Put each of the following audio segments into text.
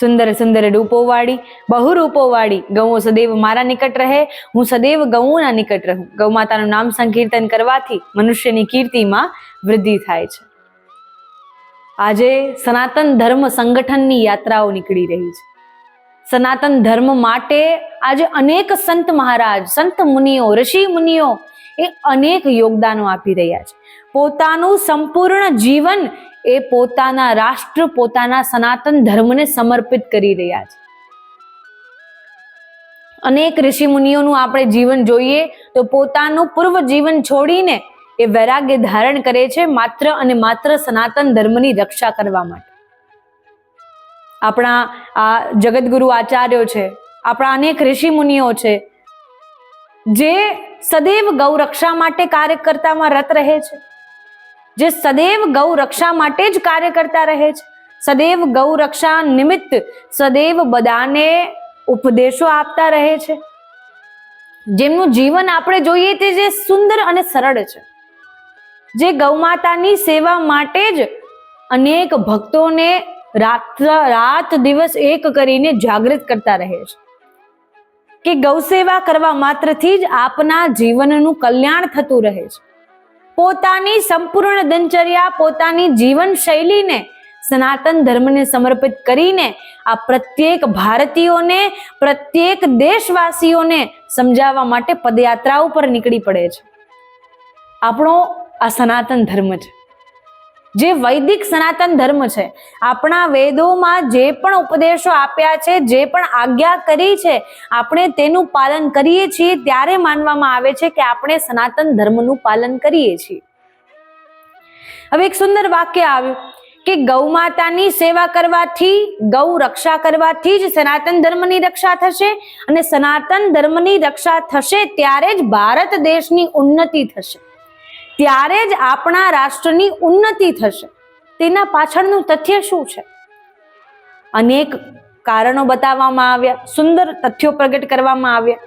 સુંદર સુંદર રૂપોવાળી બહુ રૂપોવાળી ગૌઓ સદૈવ મારા નિકટ રહે, હું સદૈવ ગૌના નિકટ રહું. ગૌ માતાનું નામ સંકીર્તન કરવાથી મનુષ્યની કીર્તિમાં વૃદ્ધિ થાય છે. આજે સનાતન ધર્મ સંગઠનની યાત્રાઓ નીકળી રહી છે. સનાતન ધર્મ માટે આજે અનેક સંત મહારાજ, સંત મુનિઓ, ઋષિ મુનિઓ એ અનેક યોગદાનો આપી રહ્યા છે. પોતાનું સંપૂર્ણ જીવન એ પોતાના રાષ્ટ્ર, પોતાના સનાતન ધર્મને સમર્પિત કરી રહ્યા છે. અનેક ઋષિ મુનિઓનું આપણે જીવન જોઈએ તો પોતાનું પૂર્વ જીવન છોડીને એ વૈરાગ્ય ધારણ કરે છે માત્ર અને માત્ર સનાતન ધર્મની રક્ષા કરવા માટે. આપણા આ જગતગુરુ આચાર્યો છે, આપણા અનેક ઋષિ મુનિઓ છે, જે સદૈવ ગૌરક્ષા માટે કાર્યકર્તામાં રત રહે છે. જે સદૈવ ગૌ રક્ષા માટે જ કાર્ય કરતા રહે છે. સદૈવ ગૌ રક્ષા નિમિત્ત સદૈવ બધાને ઉપદેશો આપતા રહે છે. જેમનું જીવન આપણે જોઈએ તે જે સુંદર અને સરળ છે. જે ગૌમાતાની સેવા માટે જ અનેક ભક્તોને રાત રાત દિવસ એક કરીને જાગૃત કરતા રહે છે. કે ગૌ સેવા કરવા માત્રથી જ આપના જીવનનું કલ્યાણ થતું રહે છે. પોતાની સંપૂર્ણ દિનચર્યા, પોતાની જીવન શૈલીને સનાતન ધર્મને સમર્પિત કરીને આ પ્રત્યેક ભારતીયોને, પ્રત્યેક દેશવાસીઓને સમજાવવા માટે પદયાત્રા ઉપર નીકળી પડે છે. આપણો આ સનાતન ધર્મ છે. જે વૈદિક સનાતન ધર્મ છે, આપણા વેદોમાં જે પણ ઉપદેશો આપ્યા છે, જે પણ આજ્ઞા કરી છે, આપણે તેનું પાલન કરીએ છીએ ત્યારે માનવામાં આવે છે કે આપણે સનાતન ધર્મનું પાલન કરીએ છીએ. હવે એક સુંદર વાક્ય આવ્યું કે ગૌ માતાની સેવા કરવાથી, ગૌ રક્ષા કરવાથી જ સનાતન ધર્મની રક્ષા થશે અને સનાતન ધર્મની રક્ષા થશે ત્યારે જ ભારત દેશની ઉન્નતિ થશે. ત્યારે જ આપણા રાષ્ટ્રની ઉન્નતિ થશે. તેના પાછળનું તથ્ય શું છે? અનેક કારણો બતાવવામાં આવ્યા, સુંદર તથ્યો પ્રગટ કરવામાં આવ્યા.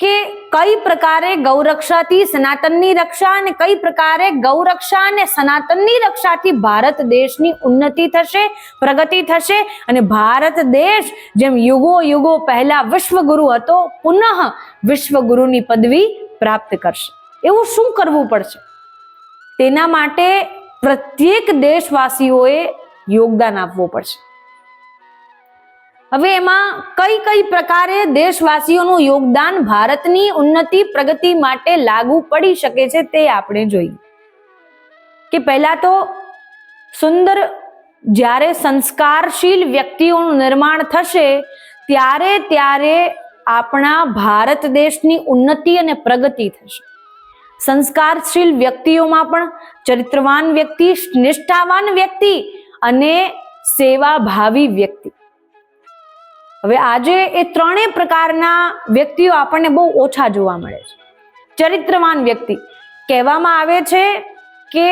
કે કઈ પ્રકારે ગૌરક્ષાથી સનાતનની રક્ષા અને કઈ પ્રકારે ગૌરક્ષા અને સનાતનની રક્ષાથી ભારત દેશની ઉન્નતિ થશે, પ્રગતિ થશે અને ભારત દેશ જેમ યુગો યુગો પહેલા વિશ્વગુરુ હતો, પુનઃ વિશ્વગુરુની પદવી પ્રાપ્ત કરશે. એવું શું કરવું પડશે? તેના માટે પ્રત્યેક દેશવાસીઓએ યોગદાન આપવું પડશે. હવે એમાં કઈ કઈ પ્રકારે દેશવાસીઓનું યોગદાન ભારતની ઉન્નતિ પ્રગતિ માટે લાગુ પડી શકે છે તે આપણે જોઈએ. કે પહેલા તો સુંદર જ્યારે સંસ્કારશીલ વ્યક્તિઓનું નિર્માણ થશે, ત્યારે ત્યારે આપણા ભારત દેશની ઉન્નતિ અને પ્રગતિ થશે. સંસ્કારશીલ વ્યક્તિઓમાં પણ ચરિત્રવાન વ્યક્તિ, નિષ્ઠાવાન વ્યક્તિ અને સેવાભાવી વ્યક્તિ. હવે આજે એ ત્રણેય પ્રકારના વ્યક્તિઓ આપણને બહુ ઓછા જોવા મળે છે. ચરિત્રવાન વ્યક્તિ કહેવામાં આવે છે કે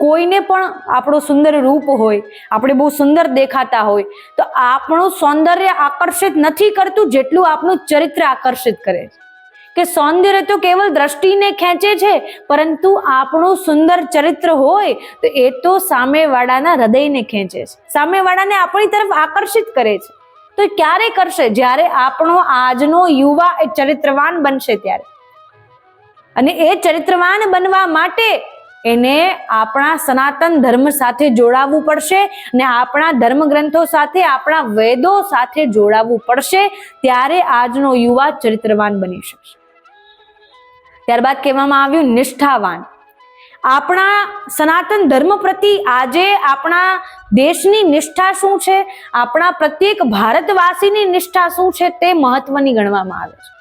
કોઈને પણ આપણો સુંદર રૂપ હોય, આપણે બહુ સુંદર દેખાતા હોય, તો આપણું સૌંદર્ય આકર્ષિત નથી કરતું જેટલું આપણું ચરિત્ર આકર્ષિત કરે છે. કે સૌંદર્ય તો કેવલ દ્રષ્ટિને ખેંચે છે, પરંતુ આપણું સુંદર ચરિત્ર હોય તો એ તો સામેવાળાના હૃદયને ખેંચે છે. સામેવાળાને આપણી તરફ આકર્ષિત કરે છે. તો ક્યારે કરશે? જ્યારે આપણો આજનો યુવા એ ચરિત્રવાન બનશે ત્યારે. અને એ ચરિત્રવાન બનવા માટે એને આપણા સનાતન ધર્મ સાથે જોડાવવું પડશે અને આપણા ધર્મ ગ્રંથો સાથે, આપણા વેદો સાથે જોડાવવું પડશે, ત્યારે આજનો યુવા ચરિત્રવાન બની શકશે. ત્યારબાદ કહેવામાં આવ્યું નિષ્ઠાવાન. આપણા સનાતન ધર્મ પ્રતિ આજે આપણા દેશની નિષ્ઠા શું છે? આપણા પ્રત્યેક ભારતવાસીની નિષ્ઠા શું છે તે મહત્વની ગણવામાં આવે છે.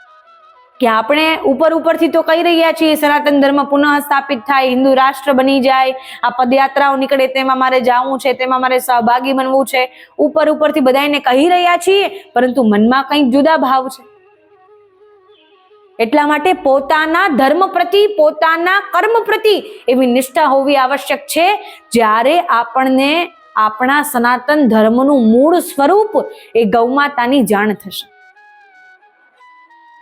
કે આપણે ઉપર ઉપરથી તો કહી રહ્યા છીએ, સનાતન ધર્મ પુનઃ સ્થાપિત થાય, હિન્દુ રાષ્ટ્ર બની જાય, આ પદયાત્રાઓ નીકળે, તેમાં મારે જવું છે, તેમાં મારે સહભાગી બનવું છે. ઉપર ઉપરથી બધાને કહી રહ્યા છીએ, પરંતુ મનમાં કંઈક જુદા ભાવ છે. એટલા માટે પોતાના ધર્મ પ્રતિ, પોતાના કર્મ પ્રતિ એવી નિષ્ઠા હોવી આવશ્યક છે. જ્યારે આપણને આપણા સનાતન ધર્મનું મૂળ સ્વરૂપ એ ગૌમાતાની જાણ થશે.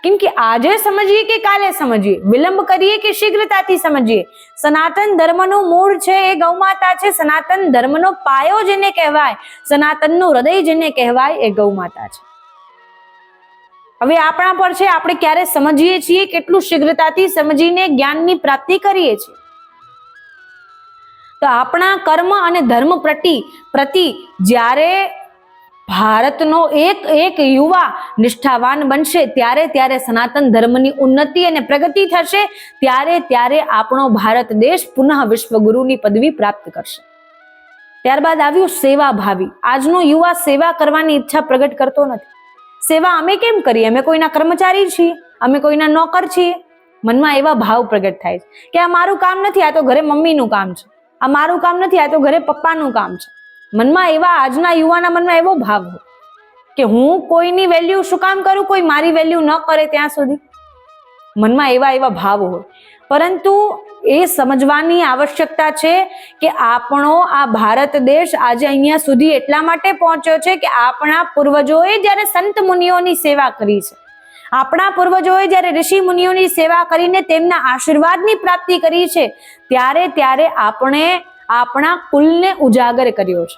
કેમ કે આજે સમજીએ કે કાલે સમજીએ? વિલંબ કરીએ કે શીઘ્રતાથી સમજીએ? સનાતન ધર્મનું મૂળ છે એ ગૌમાતા છે. સનાતન ધર્મનો પાયો જેને કહેવાય, સનાતનનું હૃદય જેને કહેવાય એ ગૌમાતા છે. હવે આપણા પર છે, આપણે ક્યારે સમજીએ છીએ, કેટલું શીઘ્રતાથી સમજીને જ્ઞાનની પ્રાપ્તિ કરીએ છીએ? તો આપણા કર્મ અને ધર્મ પ્રતિ પ્રતિ જ્યારે ભારતનો એક એક યુવા નિષ્ઠાવાન બનશે, ત્યારે ત્યારે સનાતન ધર્મની ઉન્નતિ અને પ્રગતિ થશે, ત્યારે ત્યારે આપણો ભારત દેશ પુનઃ વિશ્વગુરુની પદવી પ્રાપ્ત કરશે. ત્યારબાદ આવ્યું સેવા ભાવી આજનો યુવા સેવા કરવાની ઈચ્છા પ્રગટ કરતો નથી. સેવા અમે કેમ કરીએ? અમે કોઈના કર્મચારી છીએ, અમે કોઈના નોકર છીએ. મનમાં એવા ભાવ પ્રગટ થાય છે કે આ મારું કામ નથી, આ તો ઘરે મમ્મીનું કામ છે. આ મારું કામ નથી, આ તો ઘરે પપ્પાનું કામ છે. મનમાં એવા આજના યુવાના મનમાં એવો ભાવ હોય કે હું કોઈની વેલ્યુ શું કામ કરું, કોઈ મારી વેલ્યુ ન કરે ત્યાં સુધી. મનમાં એવા એવા ભાવ હોય. પરંતુ એ સમજવાની આવશ્યકતા છે કે આપણો આ ભારત દેશ આજે અહીંયા સુધી એટલા માટે પહોંચ્યો છે કે આપણા પૂર્વજોએ જ્યારે સંત મુનિઓની સેવા કરી છે. આપણા પૂર્વજોએ જ્યારે ઋષિ મુનિઓની સેવા કરીને તેમના આશીર્વાદની પ્રાપ્તિ કરી છે, ત્યારે ત્યારે આપણે આપણા કુલને ઉજાગર કર્યો છે.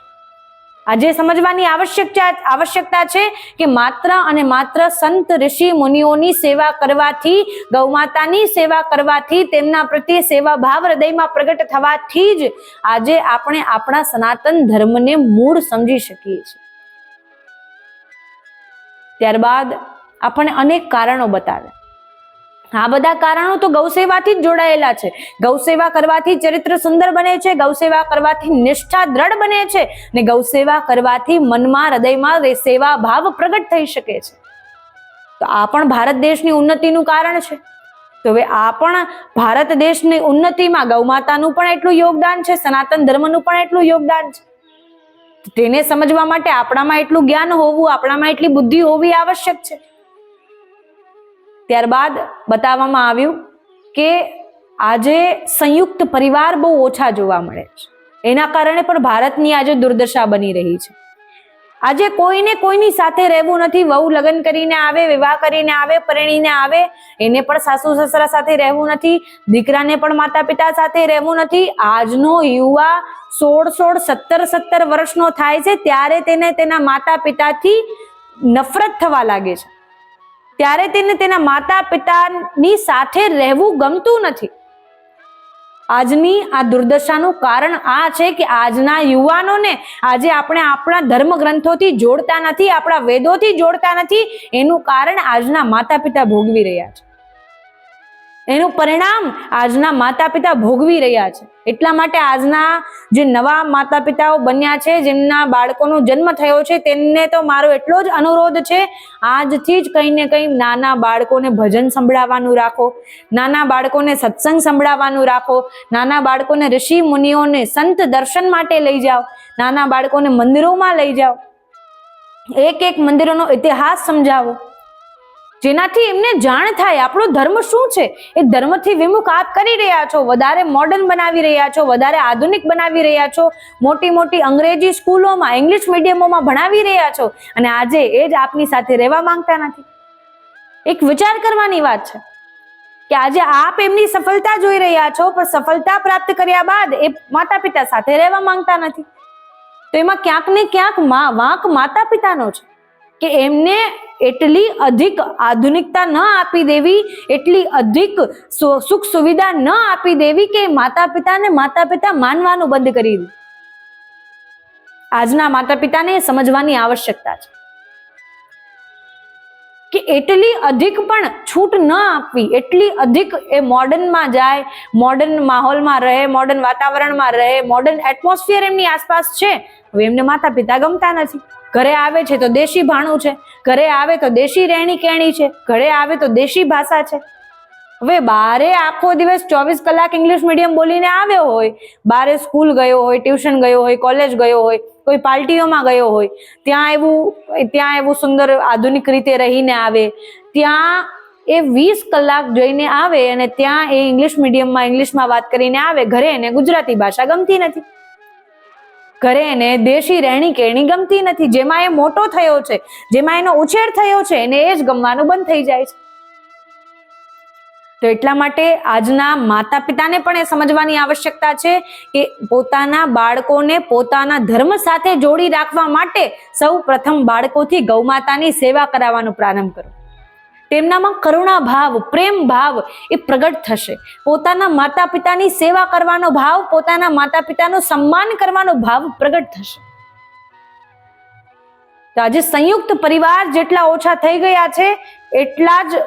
આજે સમજવાની આવશ્યકતા આવશ્યકતા છે કે માત્ર અને માત્ર સંત ઋષિ મુનિઓની સેવા કરવાથી ગૌમાતાની સેવા કરવાથી, તેમના પ્રત્યે સેવા ભાવ હૃદયમાં પ્રગટ થવાથી જ આજે આપણે આપણા સનાતન ધર્મને મૂળ સમજી શકીએ છીએ. ત્યારબાદ આપણને અનેક કારણો બતાવે આ બધા કારણો તો ગૌસેવાથી જ જોડાયેલા છે. ગૌસેવા કરવાથી ચરિત્ર સુંદર બને છે, ગૌસેવા કરવાથી નિષ્ઠા દ્રઢ બને છે ને ગૌસેવા કરવાથી મનમાં, હૃદયમાં સેવા ભાવ પ્રગટ થઈ શકે છે. તો આ પણ ભારત દેશની ઉન્નતિનું કારણ છે. તો હવે આ પણ ભારત દેશની ઉન્નતિમાં ગૌમાતાનું પણ એટલું યોગદાન છે, સનાતન ધર્મનું પણ એટલું યોગદાન છે. તેને સમજવા માટે આપણામાં એટલું જ્ઞાન હોવું, આપણામાં એટલી બુદ્ધિ હોવી આવશ્યક છે. ત્યારબાદ બતાવવામાં આવ્યું કે આજે સંયુક્ત પરિવાર બહુ ઓછા જોવા મળે છે. એના કારણે પણ ભારતની આજે દુર્દશા બની રહી છે. આજે કોઈને કોઈની સાથે રહેવું નથી, વહુ લગ્ન કરીને આવે, વિવાહ કરીને આવે, પરણીને આવે, એને પણ સાસુ સસરા સાથે રહેવું નથી, દીકરાને પણ માતા પિતા સાથે રહેવું નથી. આજનો યુવા સોળ સોળ સત્તર સત્તર વર્ષનો થાય છે, ત્યારે તેને તેના માતા પિતાથી નફરત થવા લાગે છે. ત્યારે તેને તેના માતા પિતાની સાથે રહેવું ગમતું નથી. આજની આ દુર્દશાનું કારણ આ છે કે આજના યુવાનોને આજે આપણે આપણા ધર્મ ગ્રંથોથી જોડતા નથી, આપણા વેદોથી જોડતા નથી. એનું કારણ આજના માતા પિતા ભોગવી રહ્યા છે. એનું પરિણામ આજના માતા પિતા ભોગવી રહ્યા છે. એટલા માટે આજના જે નવા માતા પિતાઓ બન્યા છે, જેમના બાળકોનો જન્મ થયો છે, તેમને તો મારો એટલો જ અનુરોધ છે, આજથી જ કંઈ ને કંઈ નાના બાળકોને ભજન સંભળાવવાનું રાખો, નાના બાળકોને સત્સંગ સંભળાવવાનું રાખો, નાના બાળકોને ઋષિ મુનિઓને સંત દર્શન માટે લઈ જાઓ, નાના બાળકોને મંદિરોમાં લઈ જાઓ, એક એક મંદિરોનો ઇતિહાસ સમજાવો. જેનાથી એમને જાણ થાય. આપણો ધર્મ શું છે? એ ધર્મથી વિમુખ આપ કરી રહ્યા છો. વધારે મોડર્ન બનાવી રહ્યા છો. વધારે આધુનિક બનાવી રહ્યા છો. મોટી મોટી અંગ્રેજી સ્કૂલોમાં ઇંગ્લિશ મીડિયમોમાં ભણાવી રહ્યા છો. અને આજે એ જ આપની સાથે રહેવા માંગતા નથી. એક વિચાર કરવાની વાત છે કે આજે આપ એમની સફળતા જોઈ રહ્યા છો, પણ સફળતા પ્રાપ્ત કર્યા બાદ એ માતા પિતા સાથે રહેવા માંગતા નથી. તો એમાં ક્યાંક ને ક્યાંક વાંક માતા પિતાનો છે કે એમને એટલી અધિક આધુનિકતા ન આપી દેવી, એટલી અધિક સુખ સુવિધા ન આપી દેવી કે માતા પિતાને માતા પિતા માનવાનું બંધ કરી દે આજના માતા પિતાને સમજવાની આવશ્યકતા છે. કે એટલી અધિક પણ છૂટ ન આપવી, એટલી અધિક એ મોડર્નમાં જાય, મોડર્ન માહોલમાં રહે, મોડર્ન વાતાવરણમાં રહે, મોડર્ન એટમોસ્ફિયર એમની આસપાસ છે. હવે એમને માતા પિતા ગમતા નથી. ઘરે આવે છે તો દેશી ભાણું છે. ઘરે આવે તો દેશી રહેણી કહેણી છે. ઘરે આવે તો દેશી ભાષા છે. હવે બારે આખો દિવસ ચોવીસ કલાક ઇંગ્લિશ મીડિયમ બોલીને આવ્યો હોય, બારે સ્કૂલ ગયો હોય ટ્યુશન ગયો હોય કોલેજ ગયો હોય, કોઈ પાર્ટીઓમાં ગયો હોય, ત્યાં એવું ત્યાં એવું સુંદર આધુનિક રીતે રહીને આવે, ત્યાં એ વીસ કલાક જોઈને આવે અને ત્યાં એ ઇંગ્લિશ મીડિયમમાં ઇંગ્લિશમાં વાત કરીને આવે, ઘરે એને ગુજરાતી ભાષા ગમતી નથી. ઘરે એને દેશી રહેણી કેણી ગમતી નથી. જેમાં એ મોટો થયો છે, જેમાં એનો ઉછેર થયો છે, એને એ જ ગમવાનું બંધ થઈ જાય છે. તો એટલા માટે આજના માતા પિતાને પણ એ સમજવાની આવશ્યકતા છે કે પોતાના બાળકોને પોતાના ધર્મ સાથે જોડી રાખવા માટે સૌ પ્રથમ બાળકોથી ગૌમાતાની સેવા કરાવવાનો પ્રારંભ કરો. તેમનામાં કરુણા ભાવ, પ્રેમ ભાવ એ પ્રગટ થશે. પોતાના માતા પિતાની સેવા કરવાનો ભાવ, પોતાના માતા પિતાનું સન્માન કરવાનો ભાવ પ્રગટ થશે. તો આજે સંયુક્ત પરિવાર જેટલા ઓછા થઈ ગયા છે, એટલા જ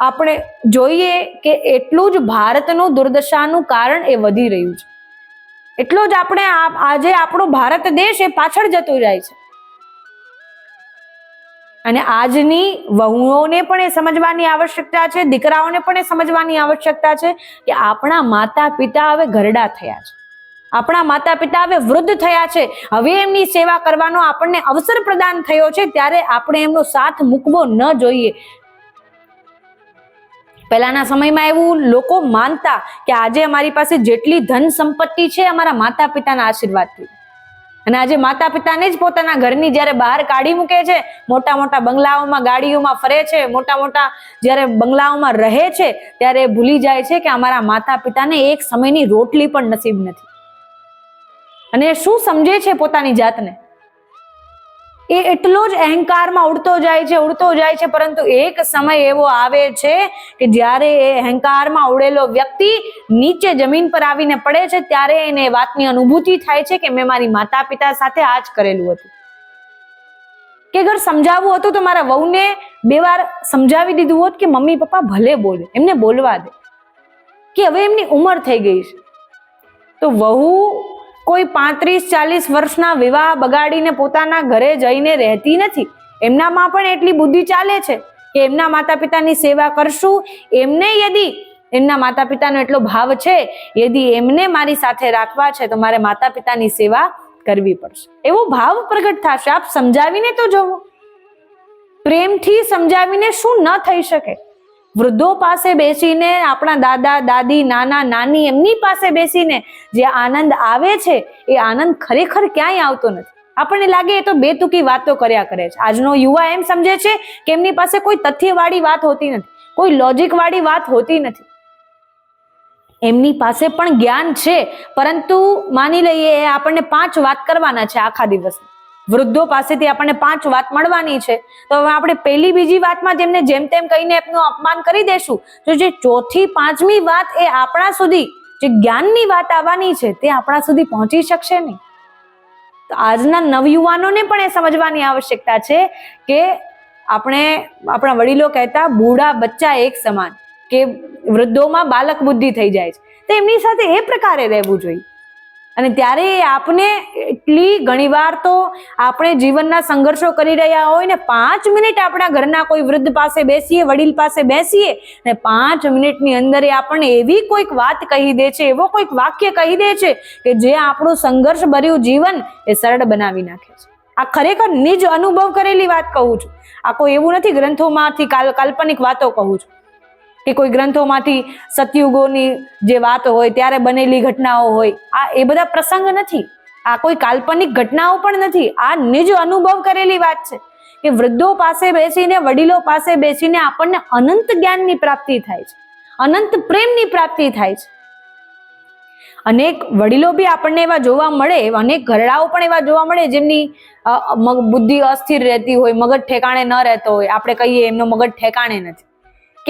આપણે જોઈએ કે એટલું જ ભારતનું દુર્દશાનું કારણ એ વધી રહ્યું છે. એટલો જ આપણે આજે આપણો ભારત દેશ એ પાછળ જતો જાય છે. અને આજની વહુઓને પણ એ સમજવાની આવશ્યકતા છે, દીકરાઓને પણ એ સમજવાની આવશ્યકતા છે કે આપણા માતા પિતા હવે ઘરડા થયા છે. આપણા માતા પિતા હવે વૃદ્ધ થયા છે. હવે એમની સેવા કરવાનો આપણને અવસર પ્રદાન થયો છે, ત્યારે આપણે એમનો સાથ મૂકવો ન જોઈએ. પહેલાના સમયમાં એવું લોકો માનતા કે આજે અમારી પાસે જેટલી ધન સંપત્તિ છે, અમારા માતા પિતાના આશીર્વાદથી. અને આજે માતા પિતાને જ પોતાના ઘરની જ્યારે બહાર કાઢી મૂકે છે, મોટા મોટા બંગલાઓમાં, ગાડીઓમાં ફરે છે, મોટા મોટા જ્યારે બંગલાઓમાં રહે છે, ત્યારે ભૂલી જાય છે કે અમારા માતા પિતાને એક સમયની રોટલી પણ નસીબ નથી. અને શું સમજે છે પોતાની જાતને? એ એટલો જ અહંકારમાં ઉડતો જાય છે, ઉડતો જાય છે, પરંતુ એક સમય એવો આવે છે કે જ્યારે એ અહંકારમાં ઉડેલો વ્યક્તિ નીચે જમીન પર આવીને પડે છે, ત્યારે એને વાતની અનુભૂતિ થાય છે કે મેં મારી માતા પિતા સાથે આ જ કરેલું હતું. કે અગર સમજાવવું હતું તો મારા વહુને બે વાર સમજાવી દીધું હોત કે મમ્મી પપ્પા ભલે બોલે, એમને બોલવા દે. કે હવે એમની ઉંમર થઈ ગઈ છે. તો વહુ કોઈ પાંત્રીસ, ચાલીસ વર્ષના વિવાહ બગાડીને પોતાના ઘરે જઈને રહેતી નથી. એમનામાં પણ એટલી બુદ્ધિ ચાલે છે કે એમના માતા પિતાની સેવા કરશું. એમને યદી એમના માતા પિતાનો એટલો ભાવ છે, યદી એમને મારી સાથે રાખવા છે, તો મારે માતા પિતાની સેવા કરવી પડશે. એવો ભાવ પ્રગટ થશે. આપ સમજાવીને તો જોવો પ્રેમથી સમજાવીને શું ન થઈ શકે? વૃદ્ધો પાસે બેસીને, આપણા દાદા, દાદી, નાના, નાની એમની પાસે બેસીને જે આનંદ આવે છે, એ આનંદ ખરેખર ક્યાંય આવતો નથી. આપણને લાગે એ તો બેતુકી વાતો કર્યા કરે છે. આજનો યુવા એમ સમજે છે કે એમની પાસે કોઈ તથ્યવાળી વાત હોતી નથી, કોઈ લોજિક વાળી વાત હોતી નથી. એમની પાસે પણ જ્ઞાન છે, પરંતુ માની લઈએ આપણને પાંચ વાત કરવાના છે આખા દિવસ વૃદ્ધો પાસેથી આપણને પાંચ વાત મળવાની છે. તો હવે આપણે પહેલી બીજી વાતમાં જેમને જેમ તેમ કહીને એમનું અપમાન કરી દેશું. તો જે ચોથી પાંચમી વાત એ આપણા સુધી જે જ્ઞાનની વાત આવવાની છે તે આપણા સુધી પહોંચી શકશે નહીં. તો આજના નવયુવાનોને પણ એ સમજવાની આવશ્યકતા છે કે આપણે આપણા વડીલો કહેતા બૂઢા બચ્ચા એક સમાન કે વૃદ્ધોમાં બાલક બુદ્ધિ થઈ જાય છે. તો એમની સાથે એ પ્રકારે રહેવું જોઈએ. અને ત્યારે આપને એટલી ઘણીવાર તો આપણે જીવનના સંઘર્ષો કરી રહ્યા હોય ને પાંચ મિનિટ આપણા ઘરના કોઈ વૃદ્ધ પાસે બેસીએ, વડીલ પાસે બેસીએ, ને પાંચ મિનિટની અંદર એ આપણને એવી કોઈક વાત કહી દે છે, એવો કોઈક વાક્ય કહી દે છે કે જે આપણું સંઘર્ષ ભર્યું જીવન એ સરળ બનાવી નાખે છે. આ ખરેખર નિજ અનુભવ કરેલી વાત કહું છું. આ કોઈ એવું નથી, ગ્રંથોમાંથી કાલ કાલ્પનિક વાતો કહું છું. કે કોઈ ગ્રંથોમાંથી સતયુગોની જે વાત હોય, ત્યારે બનેલી ઘટનાઓ હોય, આ એ બધા પ્રસંગ નથી. આ કોઈ કાલ્પનિક ઘટનાઓ પણ નથી. આ નિજ અનુભવ કરેલી વાત છે કે વૃદ્ધો પાસે બેસીને, વડીલો પાસે બેસીને આપણને અનંત જ્ઞાનની પ્રાપ્તિ થાય છે. અનંત પ્રેમની પ્રાપ્તિ થાય છે. અનેક વડીલો બી આપણને એવા જોવા મળે, અનેક ઘરડાઓ પણ એવા જોવા મળે જેમની બુદ્ધિ અસ્થિર રહેતી હોય, મગજ ઠેકાણે ન રહેતો હોય. આપણે કહીએ, એમનો મગજ ઠેકાણે નથી.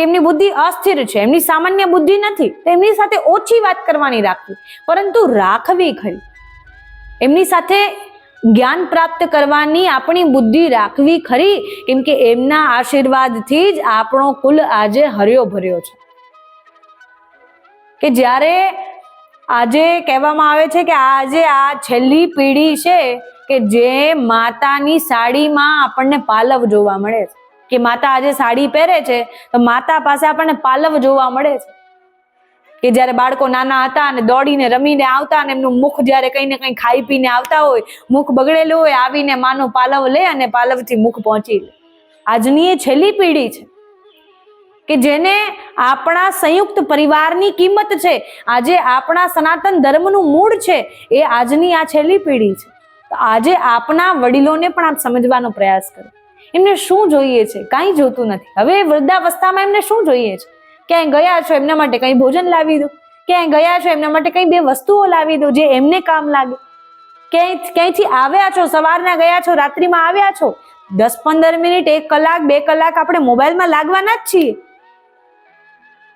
એમની બુદ્ધિ અસ્થિર છે, એમની સામાન્ય બુદ્ધિ નથી એમની સાથે ઓછી વાત કરવાની રાખવી. પરંતુ રાખવી ખરી? એમની સાથે જ્ઞાન પ્રાપ્ત કરવાની આપણી બુદ્ધિ રાખવી ખરી? કેમ કે એમના આશીર્વાદથી જ આપણો કુલ આજે હર્યો ભર્યો છે. કે જ્યારે આજે કહેવામાં આવે છે કે આજે આ છેલ્લી પેઢી છે કે જે માતાની સાડીમાં આપણને પાલવ જોવા મળે છે. કે માતા આજે સાડી પહેરે છે, તો માતા પાસે આપણને પાલવ જોવા મળે છે. કે જ્યારે બાળકો નાના હતા અને દોડીને રમીને આવતા અને એમનું મુખ જ્યારે કંઈ ને કંઈ ખાઈ પીને આવતા હોય, મુખ બગડેલું હોય, આવીને માનો પાલવ લે અને પાલવથી મુખ પહોંચી લે. આજની એ છેલ્લી પેઢી છે. કે જેને આપણા સંયુક્ત પરિવારની કિંમત છે, આજે આપણા સનાતન ધર્મનું મૂળ છે, એ આજની આ છેલ્લી પેઢી છે. તો આજે આપના વડીલોને પણ આપ સમજવાનો પ્રયાસ કરો. એમને શું જોઈએ છે? કાંઈ જોતું નથી. હવે વૃદ્ધાવસ્થામાં એમને શું જોઈએ છે? ક્યાંય ગયા છો એમના માટે કંઈ ભોજન લાવી દો? ક્યાંય ગયા છો એમના માટે કંઈ બે વસ્તુઓ લાવી દો જે એમને કામ લાગે? ક્યાંય, ક્યાંયથી આવ્યા છો? સવારના ગયા છો? રાત્રિમાં આવ્યા છો? દસ પંદર મિનિટ, એક કલાક, બે કલાક આપણે મોબાઈલમાં લાગવાના જ છીએ.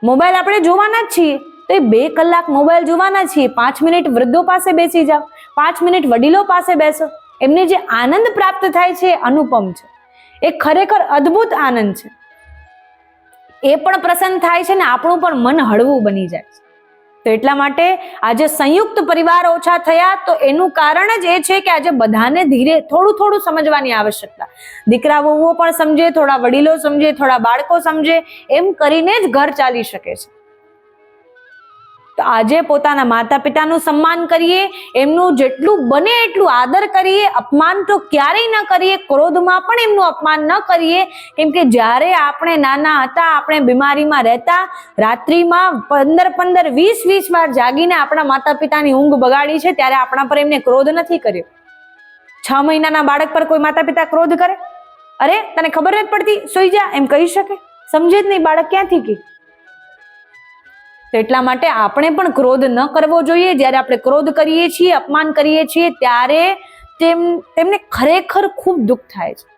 મોબાઈલ આપણે જોવાના જ છીએ. તો એ બે કલાક મોબાઈલ જોવાના છીએ. પાંચ મિનિટ વૃદ્ધો પાસે બેસી જાઓ. પાંચ મિનિટ વડીલો પાસે બેસો. એમને જે આનંદ પ્રાપ્ત થાય છે અનુપમ છે. એ ખરેખર અદ્ભુત આનંદ છે. એ પણ પ્રસન્ન થાય છે ને આપણું પણ મન હળવું બની જાય છે. તો એટલા માટે આજે સંયુક્ત પરિવાર ઓછા થયા તો એનું કારણ જ એ છે કે આજે બધાને ધીરે થોડું થોડું સમજવાની આવશ્યકતા. દીકરા વહુઓ પણ સમજે, થોડા વડીલો સમજે, થોડા બાળકો સમજે, એમ કરીને જ ઘર ચાલી શકે છે. તો આજે પોતાના માતા પિતાનું સન્માન કરીએ, એમનું જેટલું બને એટલું આદર કરીએ, અપમાન તો ક્યારેય ન કરીએ, ક્રોધમાં પણ એમનું અપમાન ન કરીએ. કેમ કે જ્યારે આપણે નાના હતા, આપણે બીમારીમાં રહેતા, રાત્રિમાં પંદર પંદર વીસ વીસ વાર જાગીને આપણા માતા પિતાની ઊંઘ બગાડી છે, ત્યારે આપણા પર એમને ક્રોધ નથી કર્યો. છ મહિનાના બાળક પર કોઈ માતા પિતા ક્રોધ કરે? અરે, તને ખબર નથી પડતી? સુઈ જા, એમ કહી શકે? સમજે જ નહીં બાળક ક્યાંથી કે? તો એટલા માટે આપણે પણ ક્રોધ ન કરવો જોઈએ. જ્યારે આપણે ક્રોધ કરીએ છીએ, અપમાન કરીએ છીએ, ત્યારે તેમ, તેમને ખરેખર ખૂબ દુઃખ થાય છે.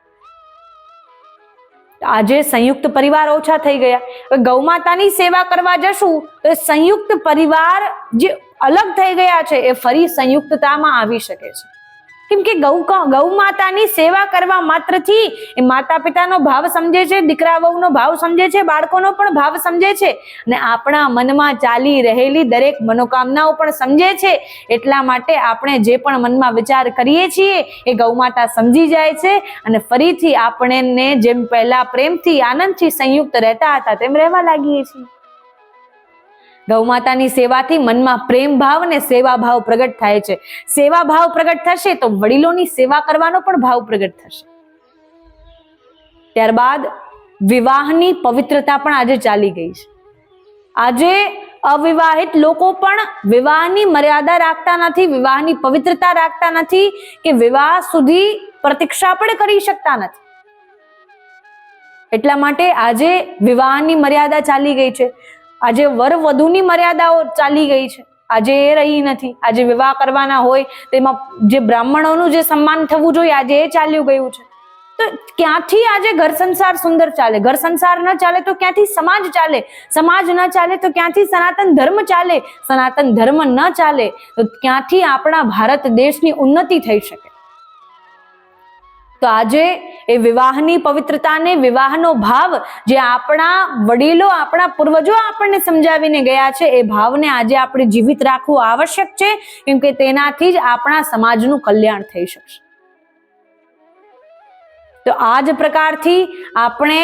આજે સંયુક્ત પરિવાર ઓછા થઈ ગયા. હવે ગૌમાતાની સેવા કરવા જશું, તો સંયુક્ત પરિવાર જે અલગ થઈ ગયા છે, એ ફરી સંયુક્તતામાં આવી શકે છે. કેમ કે ગૌ ગૌ માતાની સેવા કરવા માત્રથી એ માતા પિતાનો ભાવ સમજે છે, દીકરા વહુનો ભાવ સમજે છે, બાળકોનો પણ ભાવ સમજે છે અને આપણા મનમાં ચાલી રહેલી દરેક મનોકામનાઓ પણ સમજે છે. એટલા માટે આપણે જે પણ મનમાં વિચાર કરીએ છીએ એ ગૌમાતા સમજી જાય છે અને ફરીથી આપણને જેમ પહેલા પ્રેમથી, આનંદથી સંયુક્ત રહેતા હતા, તેમ રહેવા લાગીએ છીએ. ગૌમાતાની સેવાથી મનમાં પ્રેમ ભાવ અને સેવા ભાવ પ્રગટ થાય છે. સેવા ભાવ પ્રગટ થશે તો વડીલોની સેવા કરવાનો પણ ભાવ પ્રગટ થશે. ત્યારબાદ વિવાહની પવિત્રતા પણ આજે ચાલી ગઈ છે. આજે અવિવાહિત લોકો પણ વિવાહની મર્યાદા રાખતા નથી, વિવાહની પવિત્રતા રાખતા નથી કે વિવાહ સુધી પ્રતીક્ષા પણ કરી શકતા નથી. એટલા માટે આજે વિવાહની મર્યાદા ચાલી ગઈ છે. આજે વર વધુની મર્યાદાઓ ચાલી ગઈ છે. આજે એ રહી નથી. આજે વિવાહ કરવાના હોય, તેમાં જે બ્રાહ્મણોનું જે સન્માન થવું જોઈએ, આજે એ ચાલ્યું ગયું છે. તો ક્યાંથી આજે ઘર સંસાર સુંદર ચાલે? ઘર સંસાર ન ચાલે તો ક્યાંથી સમાજ ચાલે? સમાજ ન ચાલે તો ક્યાંથી સનાતન ધર્મ ચાલે? સનાતન ધર્મ ન ચાલે તો ક્યાંથી આપણા ભારત દેશની ઉન્નતિ થઈ શકે? તો આજે એ વિવાહની પવિત્રતાને, વિવાહનો ભાવ જે આપણા વડીલો, આપણા પૂર્વજો આપણને સમજાવીને ગયા છે, એ ભાવને આજે આપણે જીવિત રાખવું આવશ્યક છે, કેમ કે તેનાથી જ આપણા સમાજનું કલ્યાણ થઈ શકશે. તો આ જ પ્રકારથી આપણે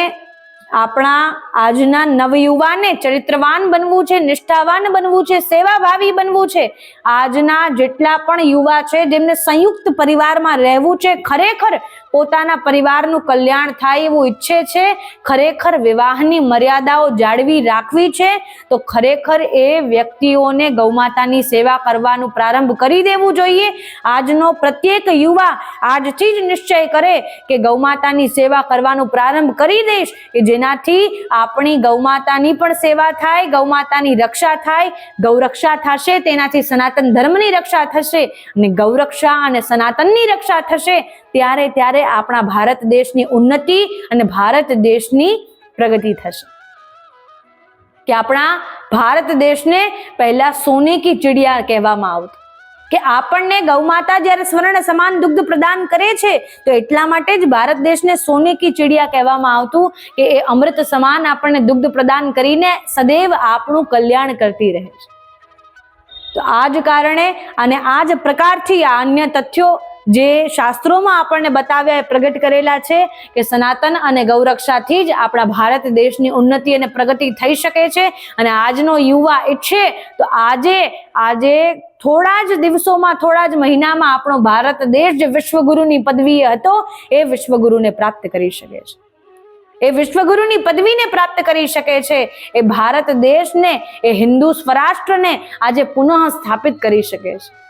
આપણા આજના નવયુવાને ચરિત્રવાન બનવું છે, નિષ્ઠાવાન બનવું છે, સેવાભાવી બનવું છે. આજના જેટલા પણ યુવા છે, જેમને સંયુક્ત પરિવારમાં રહેવું છે, ખરેખર પોતાના પરિવારનું કલ્યાણ થાય એવું ઈચ્છે છે, ખરેખર વિવાહની મર્યાદાઓ જાળવી રાખવી છે, તો ખરેખર એ વ્યક્તિઓને ગૌમાતાની સેવા કરવાનું પ્રારંભ કરી દેવું જોઈએ. આજનો પ્રત્યેક યુવા આજથી જ નિશ્ચય કરે કે ગૌમાતાની સેવા કરવાનું પ્રારંભ કરી દઈશ કે જેનાથી આપણી ગૌમાતાની પણ સેવા થાય, ગૌમાતાની રક્ષા થાય, ગૌરક્ષા થશે, તેનાથી સનાતન ધર્મની રક્ષા થશે અને ગૌરક્ષા અને સનાતનની રક્ષા થશે, ત્યારે ત્યારે આપણા ભારત દેશની ઉન્નતિ અને ભારત દેશની પ્રગતિ થશે. કે આપણા ભારત દેશને પહેલા સોને કી ચિડિયા કહેવામાં આવતું. કે આપણને ગૌમાતા જ્યારે સ્વર્ણ સમાન દુગ્ધ પ્રદાન કરે છે, તો એટલા માટે જ ભારત દેશને સોને કી ચિડિયા કહેવામાં આવતું કે એ અમૃત સમાન આપણને દુગ્ધ પ્રદાન કરીને સદૈવ આપણું કલ્યાણ કરતી રહે છે. તો આ જ કારણે અને આ જ પ્રકારથી આ અન્ય તથ્યો જે શાસ્ત્રોમાં આપણને બતાવ્યા એ પ્રગટ કરેલા છે કે સનાતન અને ગૌરક્ષાથી જ આપણા ભારત દેશની ઉન્નતિ અને પ્રગતિ થઈ શકે છે. અને આજનો યુવા ઈચ્છે તો આજે આજે થોડા જ દિવસોમાં, થોડા જ મહિનામાં આપણો ભારત દેશ જે વિશ્વગુરુની પદવીએ હતો, એ વિશ્વગુરુને પ્રાપ્ત કરી શકે છે. એ વિશ્વગુરુની પદવીને પ્રાપ્ત કરી શકે છે. એ ભારત દેશને, એ હિન્દુ સ્વરાષ્ટ્રને આજે પુનઃ સ્થાપિત કરી શકે છે.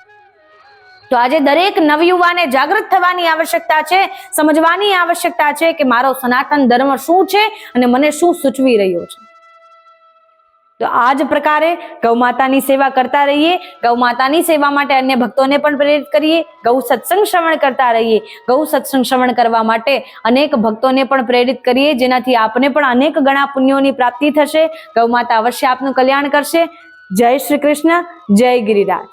તો આજે દરેક નવયુવાને જાગૃત થવાની આવશ્યકતા છે, સમજવાની આવશ્યકતા છે કે મારો સનાતન ધર્મ શું છે અને મને શું સૂચવી રહ્યો છે. તો આ જ પ્રકારે ગૌ માતાની સેવા કરતા રહીએ, ગૌ માતાની સેવા માટે અન્ય ભક્તોને પણ પ્રેરિત કરીએ, ગૌ સત્સંગ શ્રવણ કરતા રહીએ, ગૌ સત્સંગ શ્રવણ કરવા માટે અનેક ભક્તોને પણ પ્રેરિત કરીએ, જેનાથી આપને પણ અનેક ગણા પુણ્યોની પ્રાપ્તિ થશે. ગૌ માતા અવશ્ય આપનું કલ્યાણ કરશે. જય શ્રી કૃષ્ણ, જય ગિરિરાજ.